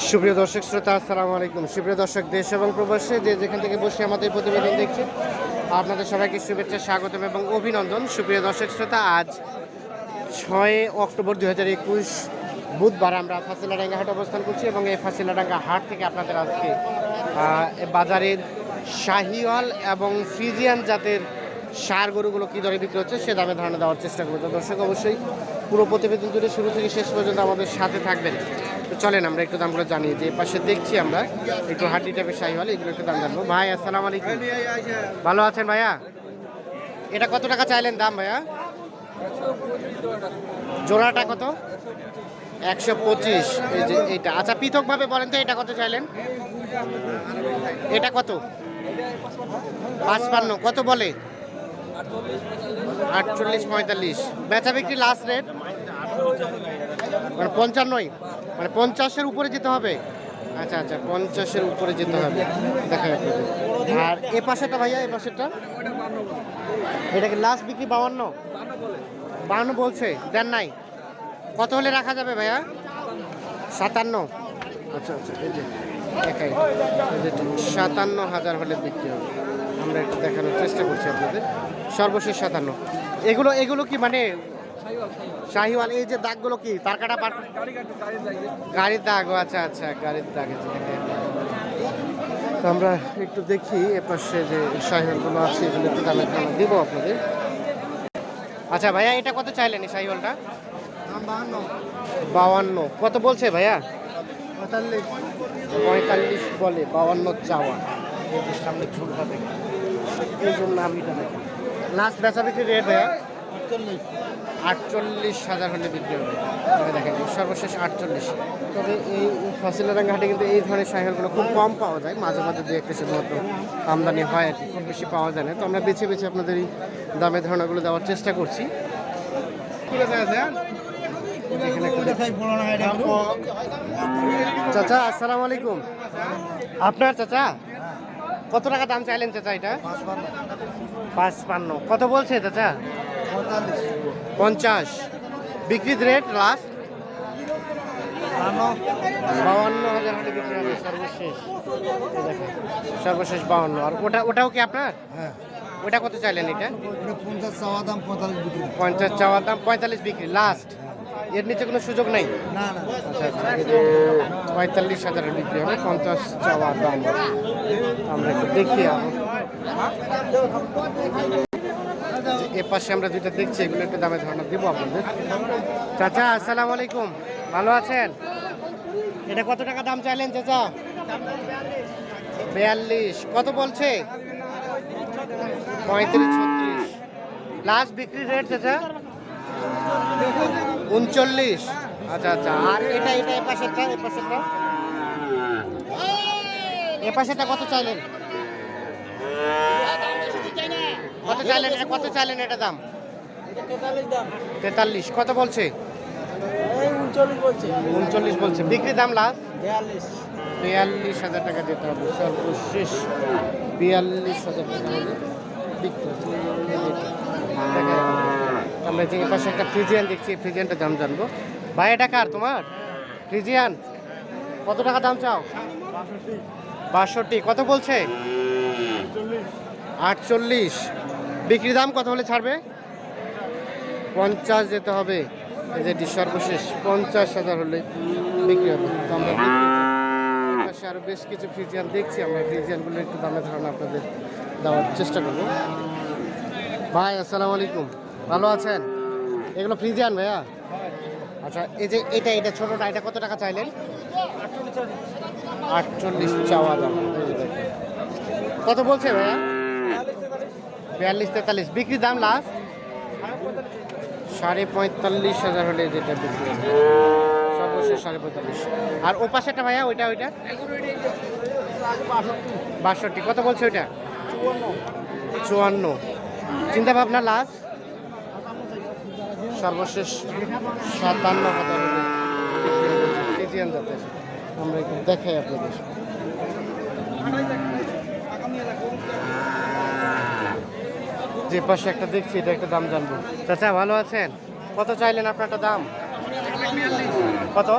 সুপ্রিয় দর্শক, শ্রোতা, আসসালামু আলাইকুম। সুপ্রিয় দর্শক, দেশ এবং প্রবাসে যে যেখান থেকে বসে আমাদের প্রতিবেদন দেখছে আপনাদের সবাইকে শুভেচ্ছা, স্বাগতম এবং অভিনন্দন। সুপ্রিয় দর্শক, শ্রোতা, আজ ছয় অক্টোবর দুই হাজার একুশ বুধবার আমরা ফাঁসিলাডাঙ্গা হাট অবস্থান করছি এবং এই ফাঁসিলাডাঙ্গা হাট থেকে আপনাদের আজকে বাজারের শাহিওয়াল এবং ফ্রিজিয়ান জাতের সার গরুগুলো কী দরে বিক্রি হচ্ছে সে দামে ধারণা দেওয়ার চেষ্টা করব। দর্শক, অবশ্যই পুরো প্রতিবেদন জুড়ে শুরু থেকে শেষ পর্যন্ত আমাদের সাথে থাকবেন। চলেন আমরা একটু দামগুলো জানিয়ে যে পাশে দেখছি আমরা, একটু হাড্ডি টাইপের শাহিওয়াল এগুলো একটু দাম জানব। ভাই, আসসালামু আলাইকুম। ভালো আছেন ভাইয়া? এটা কত টাকা চাইলেন দাম ভাইয়া? জোড়াটা কত? একশো পঁচিশ। এই যে এইটা। আচ্ছা পৃথকভাবে বলেন তো, এটা কত চাইলেন? এটা কত? পাঁচপান্ন। কত বলে? আটচল্লিশ পঁয়তাল্লিশ। বেচা বিক্রি লাস্ট রেট মানে পঞ্চান্নই? মানে পঞ্চাশের উপরে যেতে হবে? আচ্ছা আচ্ছা পঞ্চাশের উপরে যেতে হবে। দেখা যাবে আর এ পাশেটা ভাইয়া, এ পাশেরটা? এটা কি লাস্ট বিক্রি, বাউান্ন? বাউন্ন বলছে, দেন নাই। কত হলে রাখা যাবে ভাইয়া? সাতান্ন। আচ্ছা আচ্ছা এই যে সাতান্ন হাজার হলে বিক্রি হবে। আমরা একটু দেখানোর চেষ্টা করছি আপনাদের। সর্বশেষ সাতান্ন। এগুলো এগুলো কি মানে শাহিওয়াল এই যে দাগগুলো কি? তার কাটা পার গাড়ির দাগ আচ্ছা আচ্ছা গাড়ির দাগ এই তো আমরা একটু দেখি এপাশে যে শাহিওয়ালগুলো আছে এগুলো একটু দামে দামে দিব আপনাদের। আচ্ছা ভাইয়া এটা কত চাইলেন এই শাহিওয়ালটা? বাউান্ন কত বলছে ভাইয়া? পঁয়তাল্লিশ। বলে বাউান্ন চাওয়া। সামনে ঝুলটা দেখে এই জন্য আমিটা দেখি। লাস্ট বেচা বিক্রি রেট ভাইয়া? আটচল্লিশ। হাজার হলে বিক্রি হবে। তবে দেখেন সর্বশেষ আটচল্লিশ। তবে এই ফসিলারাঙ্গা হাটে কিন্তু এই ধরনের সাইকেলগুলো খুব কম পাওয়া যায়। মাঝে মাঝে দু একটা শুধুমাত্র আমদানি হয় আর কি খুব বেশি পাওয়া যায় না। তো আমরা বেছে বেছে আপনাদের এই দামের ধারণাগুলো দেওয়ার চেষ্টা করছি। চাচা আসসালামু আলাইকুম। আপনার চাচা? কত টাকা দাম চাইলেন চাচা এটা? পাঁচপান্ন। কত বলছে চাচা? পঞ্চাশ। বিক্রির রেট লাস্ট বাউান্ন হাজার বিক্রি হবে সর্বশেষ। সর্বশেষ বাউান্ন আর ওটা ওটাও কি আপনার? হ্যাঁ। ওটা কত চাইলেন এটা? পঞ্চাশ চাওয়া দাম পঁয়তাল্লিশ বিক্রি। পঞ্চাশ চাওয়ার দাম পঁয়তাল্লিশ বিক্রি লাস্ট এর নিচে কোনো সুযোগ নেই? না না। আচ্ছা আচ্ছা পঁয়তাল্লিশ হাজারের বিক্রি হবে পঞ্চাশ চাওয়ার দাম। আমরা একটু দেখি এ পাশে আমরা যেটা দেখছি, এগুলো একটু দামে ধারণা দেবো আপনাদের। চাচা, আসসালাম আলাইকুম। ভালো আছেন? এটা কত টাকা দাম চাইলেন, চাচা? বিয়াল্লিশ। কত বলছে? পঁয়ত্রিশ, ছত্রিশ। লাস্ট বিক্রি রেট চাচা? উনচল্লিশ। আচ্ছা আচ্ছা। আর এটা এটা এ পাশেরটা এ পাশেরটা? এ পাশেরটা কত চাইলেন? কত চাইলেন এটা কত চাইলেন এটা দাম? তেতাল্লিশ কত বলছে? উনচল্লিশ বলছে। বিক্রি দাম লাস্ট বিয়াল্লিশ। হাজার টাকা দিতে হবে। সর্বশেষ বিয়াল্লিশ হাজার টাকা যাবে। আমরা যে পাশে একটা ফ্রিজিয়ান দেখছি। ফ্রিজিয়ানটার দাম জানব। ভাই এটা কার তোমার? ফ্রিজিয়ান? কত টাকা দাম চাও? বাষট্টি। কত বলছে? আটচল্লিশ। বিক্রি দাম কত হলে ছাড়বে? পঞ্চাশ যেতে হবে। এই যে সর্বশেষ পঞ্চাশ হাজার হলে বিক্রি হবে। তো আমরা আরও বেশ কিছু ফ্রিজিয়ান দেখছি। আমরা ফ্রিজিয়ানগুলো একটু দামে ধারণা আপনাদের দেওয়ার চেষ্টা করব। ভাই আসসালামু আলাইকুম। ভালো আছেন? এগুলো ফ্রিজিয়ান ভাইয়া? আচ্ছা এই যে এটা এটা ছোটোটা এটা কত টাকা চাইলেন? আটচল্লিশ। চাওয়া দাম। কত বলছে ভাইয়া? বিয়াল্লিশ, তেতাল্লিশ। বিক্রি দাম লাস্ট সাড়ে পঁয়তাল্লিশ হাজার হলে যেটা বিক্রি সর্বশেষ সাড়ে পঁয়তাল্লিশ। আর ও পাশেটা ভাইয়া, ওইটা ওইটা? বাষট্টি। কত বলছে ওইটা? চুয়ান্ন। চিন্তা ভাবনা লাস্ট সর্বশেষ সাতান্ন হাজার আমরা একটু দেখাই আপনাদের। যে পাশে একটা দেখছি, এটা একটা দাম জানব। চাচা, ভালো আছেন? কত চাইলেন আপনারটা দাম? কত?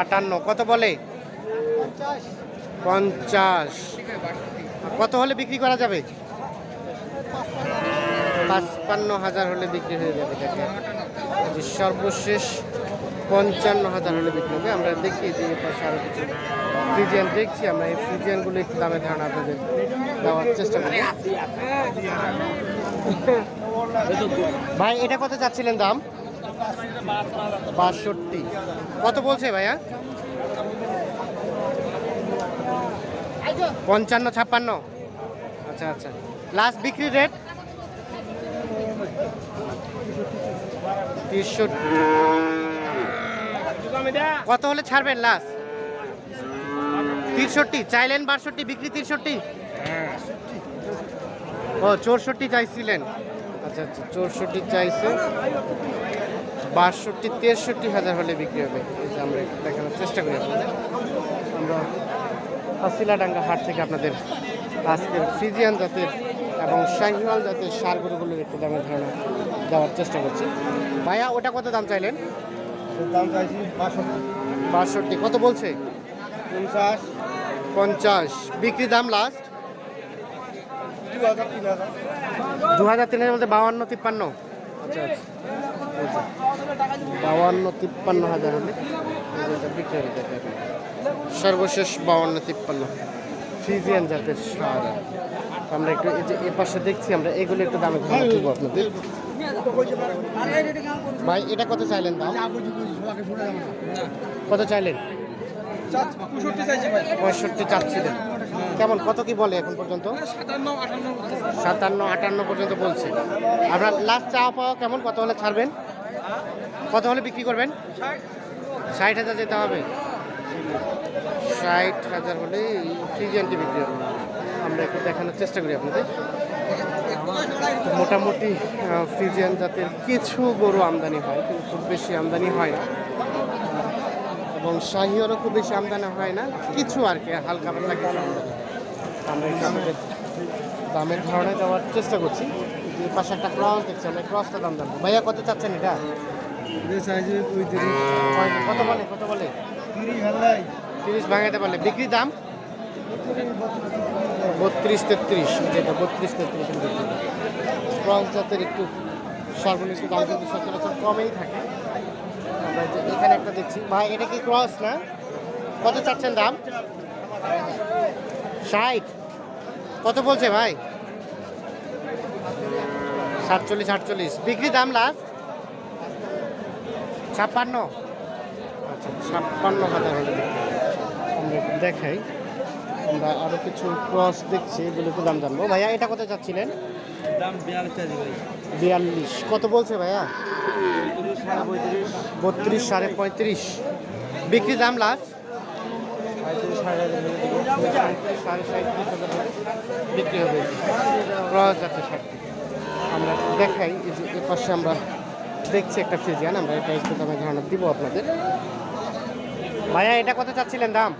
আটান্ন। কত বলে? পঞ্চাশ। কত হলে বিক্রি করা যাবে? পাঁচপান্ন হাজার হলে বিক্রি হয়ে যাবে দেখে যে সর্বশেষ পঞ্চান্ন হাজার হলে বিক্রি হবে। আমরা দেখি যে পাশে আরও কিছু ফ্রিজিয়ান দেখছি। আমরা এই ফ্রিজিয়ানগুলো একটু দামে ধারণা আপনাদের ভাই, এটা কত চাচ্ছিলেন দাম? বাষট্টি। কত বলছে ভাইয়া? পঞ্চান্ন, ছাপ্পান্ন। আচ্ছা আচ্ছা। লাস্ট বিক্রি রেট তেষট্টি কত হলে ছাড়বেন লাস্ট তিরষট্টি চাইলেন বাষট্টি, বিক্রি তিরষট্টি ও চৌষট্টি চাইছিলেন। আচ্ছা আচ্ছা চৌষট্টি চাইছে। বাষট্টি তেষট্টি হাজার হলে বিক্রি হবে। এই যে আমরা দেখানোর চেষ্টা করি আপনাদের। আমরা হাসিলাডাঙ্গা হাট থেকে আপনাদের আজকের ফ্রিজিয়ান জাতের এবং শাহিওয়াল জাতের সার গরুগুলোর একটু দামের ধারণা দেওয়ার চেষ্টা করছি। ভাইয়া ওটা কত দাম চাইলেন? দাম চাইছি বাষট্টি। বাষট্টি কত বলছে? পঞ্চাশ। পঞ্চাশ। বিক্রি দাম লাস্ট দু হাজার তিন হাজার বলতে বাউান্ন তিপ্পান্ন। আচ্ছা আচ্ছা। বাউান্ন তিপ্পান্ন হাজার হলে বিক্রি হয়ে যাবে সর্বশেষ বাউান্ন তিপ্পান্ন। ফ্রিজিয়ান জাতের সার। আমরা একটু এই যে এ পাশে দেখছি আমরা এগুলো একটু দামে দেবো আপনাদের। ভাই এটা কত চাইলেন দাম? কত চাইলেন? পঁয়ষট্টি চাইছি ভাই। পঁয়ষট্টি চাচ্ছিলেন। কেমন? কত কি বলে এখন পর্যন্ত? সাতান্ন, আটান্ন পর্যন্ত বলছে। আপনার লাস্ট চাওয়া পাওয়া কেমন? কত হলে ছাড়বেন? কত হলে বিক্রি করবেন? ষাট হাজার যেতে হবে। ষাট হাজার হলে ফ্রিজিয়ানটি বিক্রি হবে। আমরা একটু দেখানোর চেষ্টা করি আপনাদের। মোটামুটি ফ্রিজিয়ান জাতের কিছু গরু আমদানি হয়, কিন্তু খুব বেশি আমদানি হয় না। এবং শাহিওরও খুব বেশি আমদানি হয় না। কিছু আর কি, হালকা পাতলা কিছু আমদানি। আমরা আপনাদের দামের ধারণা দেওয়ার চেষ্টা করছি। এই পাশে একটা ক্রস দেখছি আমরা ক্রসটা দাম জানব। ভাইয়া কত চাচ্ছেন এটা? কত বলে? কত বলে? তিরিশ ভাঙাতে পারলে বিক্রি দাম? বত্রিশ তেত্রিশ যেটা বত্রিশ তেত্রিশ ক্রস জাতের একটু সর্বনিম্ন দাম কিন্তু সচরাচর কমেই থাকে। আমরা এখানে একটা দেখছি। ভাই এটা কি ক্রস না? কত চাচ্ছেন দাম? ষাট। কত বলছে ভাই? সাতচল্লিশ আটচল্লিশ। বিক্রি দাম লাস্ট? ছাপ্পান্ন। আচ্ছা ছাপ্পান্ন হাজার হলে দেখাই। আমরা আরও কিছু ক্রস দেখছি এগুলোকে দাম জানব। ভাইয়া এটা কত চাচ্ছিলেন দাম বিয়াল্লিশ কত বলছে ভাইয়া? বত্রিশ সাড়ে পঁয়ত্রিশ। বিক্রি দাম লাস্ট? সাড়ে সাঁত্রিশ হাজার বিক্রি হবে। ক্রস যাচ্ছে ষাট আমরা দেখাই যে এ পাশে আমরা দেখছি একটা ফিজিয়ান আমরা এটা একটু দামে ধারণা দিব আপনাদের। ভাইয়া এটা কত চাচ্ছিলেন দাম?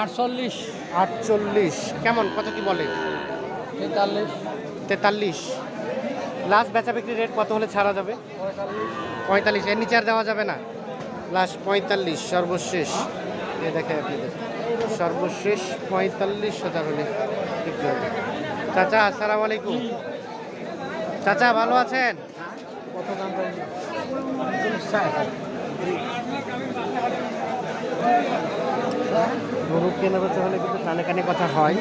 আটচল্লিশ। আটচল্লিশ। কেমন? কত কি বলে? তেতাল্লিশ। তেতাল্লিশ। লাস্ট বেচা বিক্রি রেট কত হলে ছাড়া যাবে? পঁয়তাল্লিশ। এর নিচে আর দেওয়া যাবে না? লাস্ট পঁয়তাল্লিশ সর্বশেষ। এ দেখে আপনাদের সর্বশেষ পঁয়তাল্লিশ হাজার হলে বিক্রি হবে চাচা আসসালামু আলাইকুম। চাচা ভালো আছেন? কত দাম গরু কেনা বেচা হলে কিন্তু কানে কানে কথা হয়।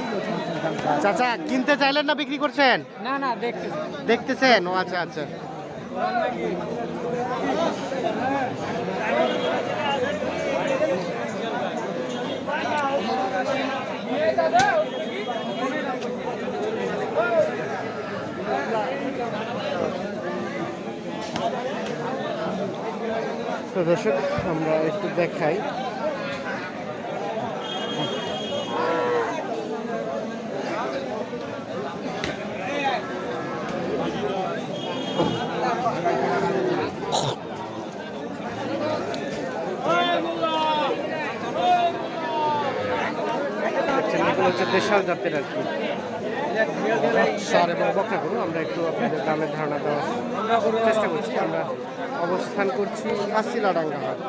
চাচা কিনতে চাইলেন না বিক্রি করছেন? না না দেখতে দেখতেছেন? ও আচ্ছা আচ্ছা। তো দর্শক আমরা একটু দেখাই। হচ্ছে দেশাল জাতের আর কি। সার এবং বকনা করুন আমরা একটু আপনাদের দামের ধারণা দেওয়ার চেষ্টা করছি। আমরা অবস্থান করছি হাসিলাডাঙ্গা হাট।